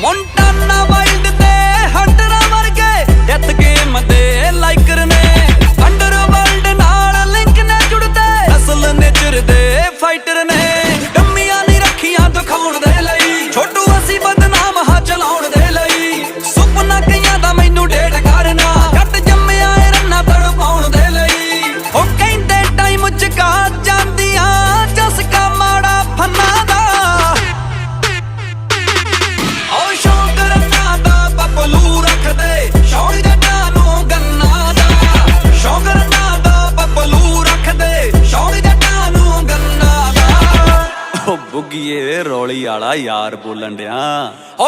Monty ਉਹ ਬੁੱਗੀਏ ਰੌਲੀ ਵਾਲਾ ਯਾਰ ਬੋਲਣ ਡਿਆ ਓ